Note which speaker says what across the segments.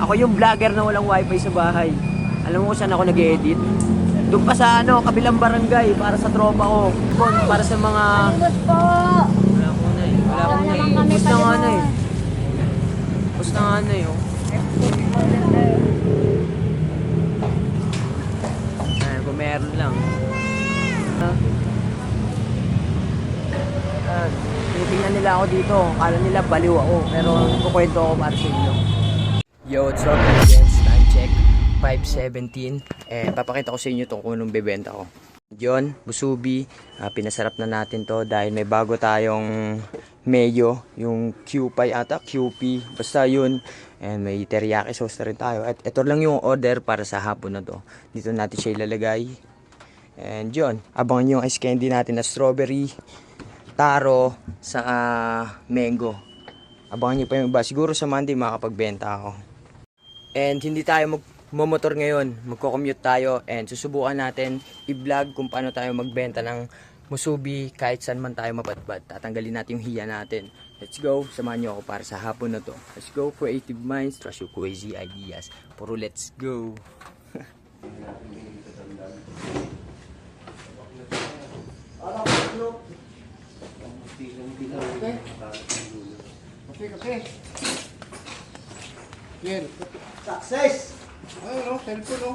Speaker 1: Ako yung vlogger na walang wifi sa bahay. Alam mo kung saan ako nag-edit? Doon pa sa ano, kabilang barangay para sa tropa ko. Bon, para sa mga...
Speaker 2: Palimos po.
Speaker 1: Wala ko na eh. Wala ko na eh. Bus na nga na eh. Bus na nga na eh. oh. Kung meron lang. Ah, tinitingnan nila ako dito. Kala nila baliw ako. Pero kukwento ako para sa inyo. Yo, what's up guys? Time check. 5.17. Eh, papakita ko sa inyo itong kung anong bebenta ko. Yon, Busubi. Ah, pinasarap na natin to dahil may bago tayong mayo. Yung QP ata, QP. Basta yun. And may teriyaki sauce na rin tayo. At ito lang yung order para sa hapon na to. Dito natin siya ilalagay. And yun, abangan yung ice candy natin na strawberry, taro, sa mango. Abangan nyo pa yung iba. Siguro sa Monday makapagbenta ako. And hindi tayo magmomotor ngayon. Magko-commute tayo and susubukan natin i-vlog kung paano tayo magbenta ng musubi kahit saan man tayo mapadpad. Tatanggalin natin yung hiya natin. Let's go. Samahan nyo ako para sa hapon na to. Let's go. Creative minds. Trust your crazy ideas. Puro let's go.
Speaker 3: Kape, kape. Yan.
Speaker 1: Success!
Speaker 3: Ayun, no? Cellphone, no?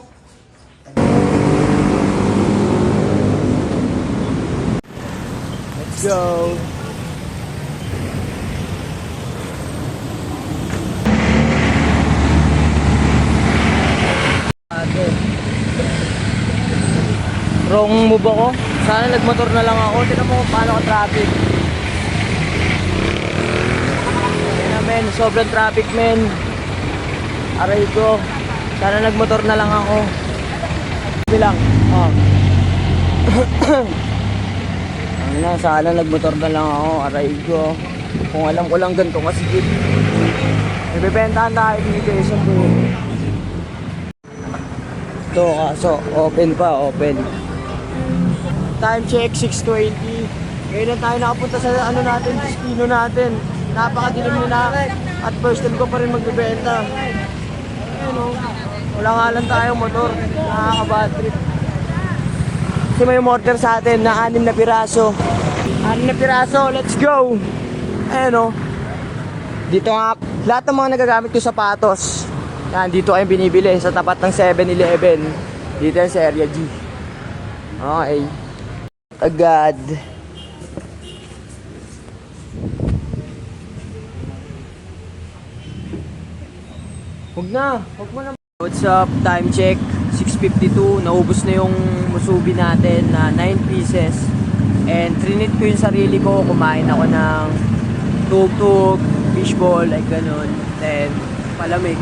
Speaker 1: Let's go. Wrong move ako. Sana nagmotor na lang ako. Tignan mo kung paano ka traffic. Yan na men, sobrang traffic men. Aray ko. Sana nagmotor na lang ako. Bilang. Oh. Ano na, sana nagmotor na lang ako, aray ko. Kung alam ko lang ganito kasi Ibebentahan tayo dito isa po. Ito kaso, open pa, open. Time check, 6.20. Ngayon na tayo nakapunta sa ano natin, destino natin. Napakadilim na at first time ko pa rin magbebenta. Ayun o, wala nga lang tayong motor, nakaka-bad trip. Kasi may umorder sa atin na anim na piraso. Anim na piraso, let's go! Ayan o. Dito nga, lahat ng mga nagagamit ko sapatos. Yan, dito kayong binibili sa tapat ng 7-Eleven. Dito yan sa Area G. Okay. Agad. Huwag na, huwag mo na. What's up? Time check. 6.52. Naubos na yung musubi natin na 9 pieces. And trinit ko yung sarili ko. Kumain ako ng tug-tug, fishball, like ganun. Then, palamig.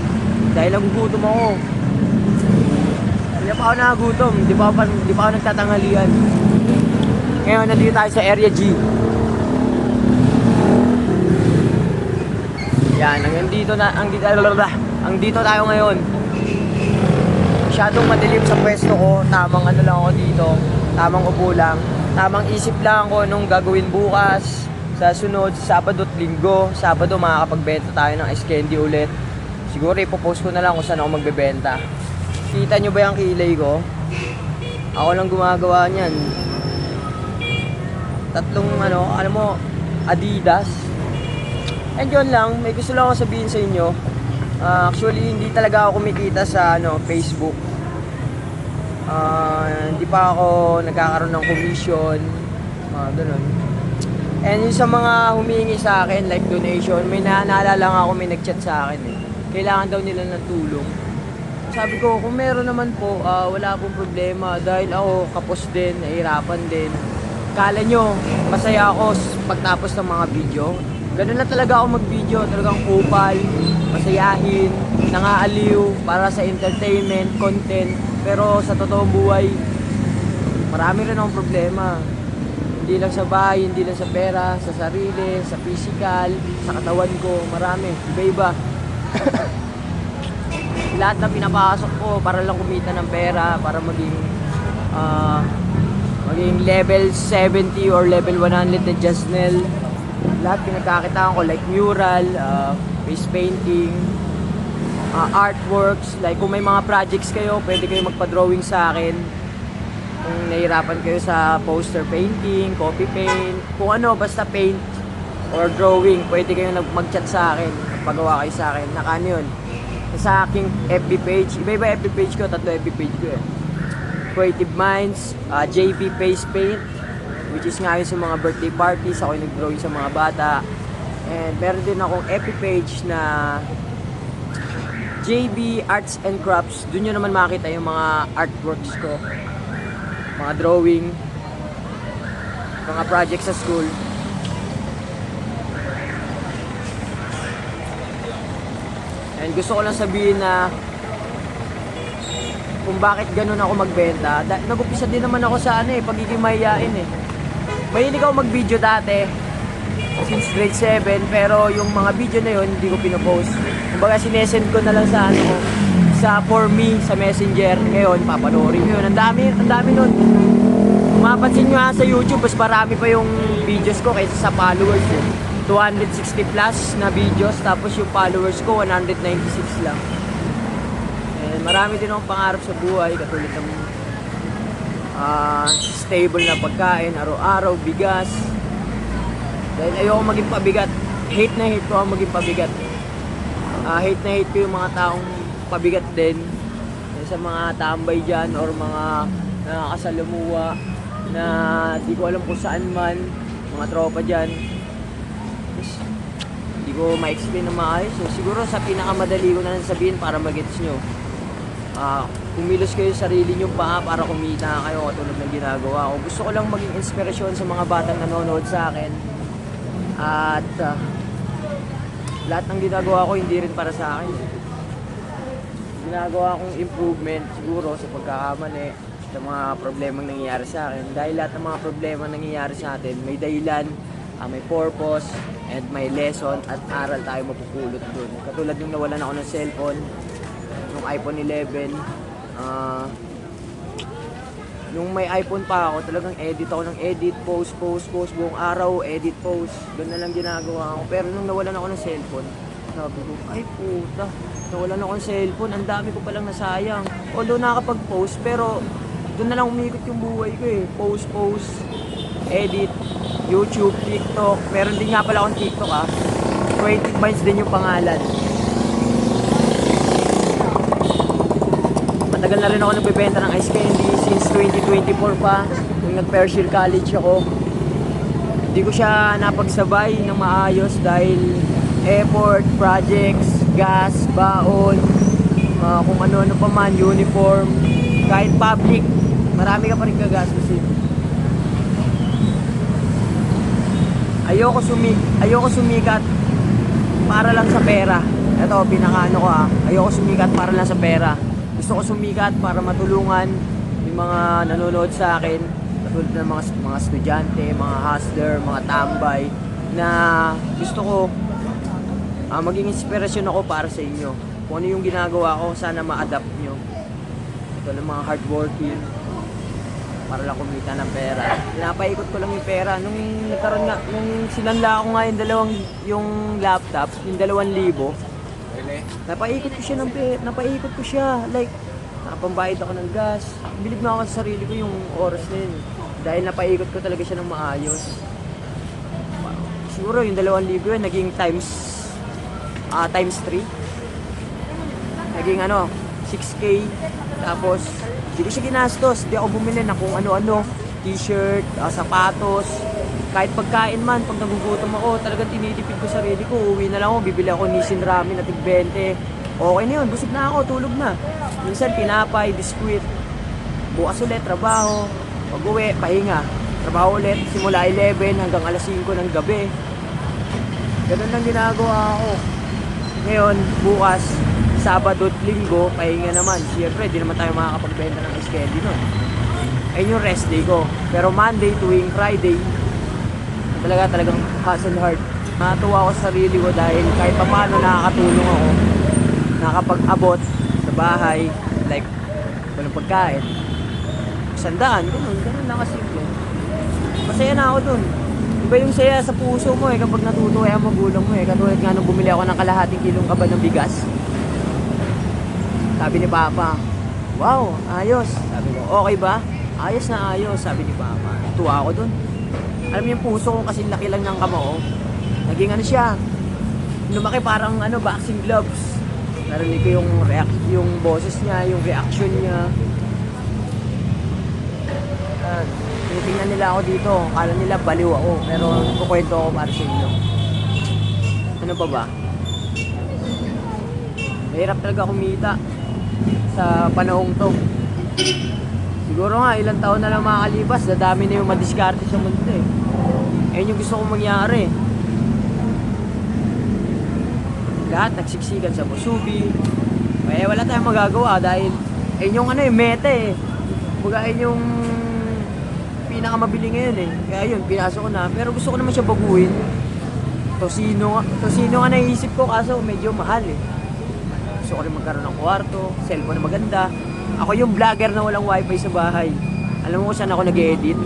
Speaker 1: Dahil nagugutom ako. Hindi pa ako nakagutom. Di pa ako, di pa ako nagtatanghalian. Ngayon, nandito tayo sa Area G. Yan, ang dito na, ang dito, ang dito tayo ngayon. Masyadong madilim sa pwesto ko. Tamang ano lang ako dito. Tamang upo lang. Tamang isip lang ako nung gagawin bukas. Sa sunod, Sabado at Linggo. Sabado makakapagbenta tayo ng ice candy ulit. Siguro ipopost ko na lang kung saan ako magbebenta. Kita nyo ba yung kilay ko? Ako lang gumagawa niyan. Tatlong ano, ano mo, Adidas. And yun lang, may gusto lang ako sabihin sa inyo. Ah, actually, hindi talaga ako kumikita sa ano, Facebook. Ah, hindi pa ako nagkakaroon ng commission. Mga ganun. And yung sa mga humingi sa akin, like donation, may na naalala ako may nag-chat sa akin eh. Kailangan daw nila ng tulong. Sabi ko, kung meron naman po, ah, wala pong problema. Dahil ako kapos din, nahihirapan din. Kala nyo, masaya ako pagtapos ng mga video. Ganun na talaga ako mag-video, talagang kupal, masayahin, nangaaliw, para sa entertainment, content. Pero sa totoong buhay, marami rin akong problema. Hindi lang sa bahay, hindi lang sa pera, sa sarili, sa physical, sa katawan ko, marami, iba-iba. Lahat na pinapasok ko para lang kumita ng pera, para maging ah, maging level 70 or level 100 na Jasnel. Lahat pinagkakitaan ko like mural, uh, face painting, ah, artworks, like kung may mga projects kayo, pwede kayo magpa-drawing sa akin. Kung nahihirapan kayo sa poster painting, copy paint, kung ano, basta paint or drawing, pwede kayo mag-chat sa akin. Pagawa kayo sa akin. Naka ano yun? Sa aking FB page. Iba-iba FB page ko, tatlo FB page ko eh. Creative Minds, ah, JB Face Paint, which is ngayon sa mga birthday parties, ako yung nag-drawing sa mga bata. And meron din akong FB page na JB Arts and Crafts. Doon nyo naman makita yung mga artworks ko. Mga drawing, mga projects sa school. And gusto ko lang sabihin na kung bakit ganun ako magbenta. Nag-upisa din naman ako sa ano eh, pagiging mahihain eh. Mahilig ako mag-video dati since grade 7 pero yung mga video na yun hindi ko pinopost. Kumbaga sinesend ko na lang sa ano sa for me sa messenger ngayon papanoorin ko. Ang dami, ang dami nun. Kung mapapansin nyo ha, sa YouTube, mas marami pa yung videos ko kaysa sa followers ko. 260 plus na videos, tapos yung followers ko 196 lang. And marami din akong pangarap sa buhay, katulad ng ah, stable na pagkain, araw-araw, bigas. Dahil ayoko maging pabigat. Hate na hate ko ang maging pabigat. Ah, hate na hate ko yung mga taong pabigat din. Sa mga tambay dyan or mga nakakasalamuha na di ko alam kung saan man. Mga tropa dyan. Hindi ko ma-explain na maayos. So, siguro sa pinakamadali ko na lang sabihin para magets nyo. Ah, kumilos kayo sa sarili nyo paa para kumita kayo katulad ng ginagawa ko. Gusto ko lang maging inspirasyon sa mga batang nanonood sa akin. At ah, lahat ng ginagawa ko hindi rin para sa akin. Ginagawa kong improvement siguro sa pagkakamali sa mga problemang nangyayari sa akin. Dahil lahat ng mga problema nangyayari sa atin, may dahilan, ah, may purpose, and may lesson at aral tayo mapupulot dun. Katulad nung nawalan ako ng cellphone, nung iPhone 11, ah, nung may iPhone pa ako, talagang edit ako ng edit, post, post, post, buong araw, edit, post. Doon na lang ginagawa ko. Pero nung nawalan ako ng cellphone, sabi ko, ay puta, nawalan ako ng cellphone, ang dami ko palang nasayang. Although nakakapag-post, pero doon na lang umikot yung buhay ko eh. Post, post, edit, YouTube, TikTok. Meron din nga pala akong TikTok ah. Creative Minds din yung pangalan. Matagal na rin ako nagbebenta ng ice candy since 2024 pa. Nung nag-Fairshare College ako. Hindi ko siya napagsabay ng maayos dahil effort, projects, gas, baon, ah, kung ano-ano pa man, uniform, kahit public, marami ka pa rin gagastusin. Ayoko sumi ayoko sumikat para lang sa pera. Ito, pinakaano ko ah. Ayoko sumikat para lang sa pera. Gusto ko sumikat para matulungan yung mga nanonood sa akin. Katulad ng mga, mga estudyante, mga hustler, mga tambay na gusto ko ah, maging inspirasyon ako para sa inyo. Kung ano yung ginagawa ko, sana ma-adapt nyo. Ito ng mga hardworking para lang kumita ng pera. Pinapaikot ko lang yung pera. Nung nagkaroon nga, nung sinanla ako nga yung dalawang, yung laptop, yung dalawang libo, napaikot ko siya ng napaikot ko siya. Like, nakapambayad ako ng gas. Bilib na ako sa sarili ko yung oras na yun. Dahil napaikot ko talaga siya ng maayos. Siguro yung dalawang libo yun, naging times, ah times 3. Naging ano, 6K. Tapos, hindi ko siya ginastos. Hindi ako bumili na kung ano-ano. T-shirt, ah, sapatos. Kahit pagkain man, pag nagugutom ako, talagang tinitipid ko sarili ko. Uwi na lang ako, bibili ako Nissin Ramen tig 20. Okay na yun, busog na ako, tulog na. Minsan, pinapay, biskuit. Bukas ulit, trabaho. Pag uwi, pahinga. Trabaho ulit, simula 11 hanggang alas 5 ng gabi. Ganun lang ginagawa ko. Ngayon, bukas, Sabado at Linggo, pahinga naman. Siyempre, di naman tayo makakapagbenta ng candy nun. Ayun yung rest day ko. Pero Monday tuwing Friday, talaga talagang hustle hard. Natuwa ako sa sarili ko dahil kahit pa paano nakakatulong ako. Nakakapag-abot sa bahay, like, walang pagkain. Sandaan, ganun, ganun lang kasimple. Masaya na ako dun. Iba yung saya sa puso mo eh kapag natutuwa ang magulang mo eh. Katulad nga nung bumili ako ng kalahating kilong kaba ng bigas. Sabi ni Papa, wow, ayos. Sabi ko, okay ba? Ayos na ayos, sabi ni Papa. Tuwa ako dun. Alam mo yung puso ko kasi laki lang ng kamao. Naging ano siya, lumaki parang ano, boxing gloves. Narinig ko yung react, yung boses niya, yung reaction niya. At tinitingnan nila ako dito. Kala nila baliw ako. Pero kukwento ako para sa inyo. Ano pa ba? Mahirap talaga kumita sa panahong to. Siguro nga, ilang taon na lang makakalipas, dadami na yung madiskarte sa mundo eh. Ayun yung gusto kong mangyari. Lahat nagsiksikan sa Musubi. Eh, wala tayong magagawa dahil ayun yung ano eh, meta eh. Kumbaga, ayun yung pinakamabili ngayon eh. Kaya yun, pinasok ko na. Pero gusto ko naman siya baguhin. Tosino tosino nga naisip ko kaso medyo mahal eh. Gusto ko rin magkaroon ng kwarto, cellphone na maganda. Ako yung vlogger na walang wifi sa bahay. Alam mo kung saan ako nag-edit?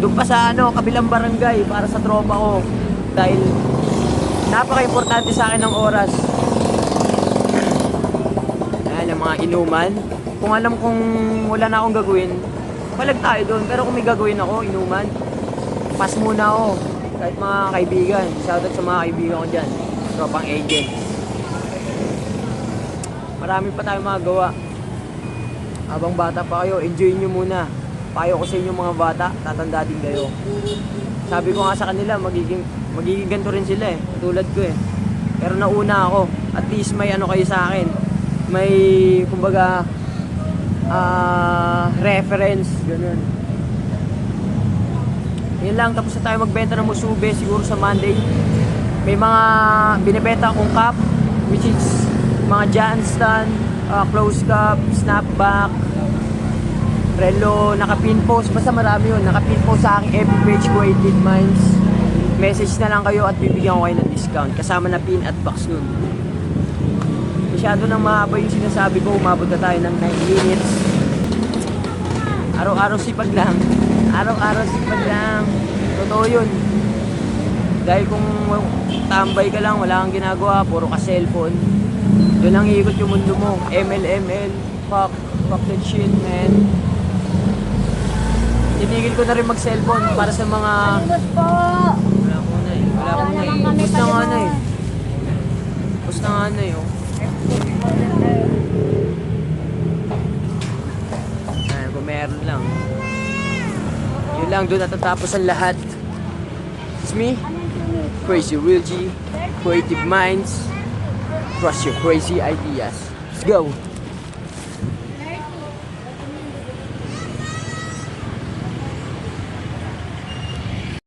Speaker 1: Doon pa sa ano, kabilang barangay para sa tropa ko. Dahil napaka-importante sa akin ng oras. Ayan, ang mga inuman. Kung alam kong wala na akong gagawin, palag tayo doon. Pero kung may gagawin ako, inuman, pass muna ako. Kahit mga kaibigan. Shoutout sa mga kaibigan ko dyan. Tropang agent. Marami pa tayong magawa. Habang bata pa kayo, enjoy nyo muna. Payo ko sa inyo mga bata, tatanda din kayo. Sabi ko nga sa kanila, magiging, magiging ganito rin sila eh. Tulad ko eh. Pero nauna ako. At least may ano kayo sa akin. May, kumbaga, ah, reference. Ganun. Yun lang, tapos na tayo magbenta ng musube siguro sa Monday. May mga binibenta akong cup, which is mga Johnston, uh, close cup, snapback, relo, naka-pin post, basta marami yun. Naka-pin post sa aking FB page ko, 18 Minds. Message na lang kayo at bibigyan ko kayo ng discount. Kasama na pin at box nun. Masyado nang mahaba yung sinasabi ko, umabot na tayo ng 9 minutes. Araw-araw sipag lang. Araw-araw sipag lang. Totoo yun. Dahil kung tambay ka lang, wala kang ginagawa, puro ka cellphone. Doon lang iikot yung mundo mo. ML, ML, fuck, fuck that shit, man. Tinigil ko na rin mag-cellphone para sa mga...
Speaker 3: Po!
Speaker 1: Wala ko na eh. Wala ko na eh. Bus na nga na eh. Bus na nga na eh. oh. Ayan, kung meron lang. Yun lang, doon natatapos ang lahat. It's me, Crazy Real G, Creative Minds, Trust Your Crazy Ideas. Let's go!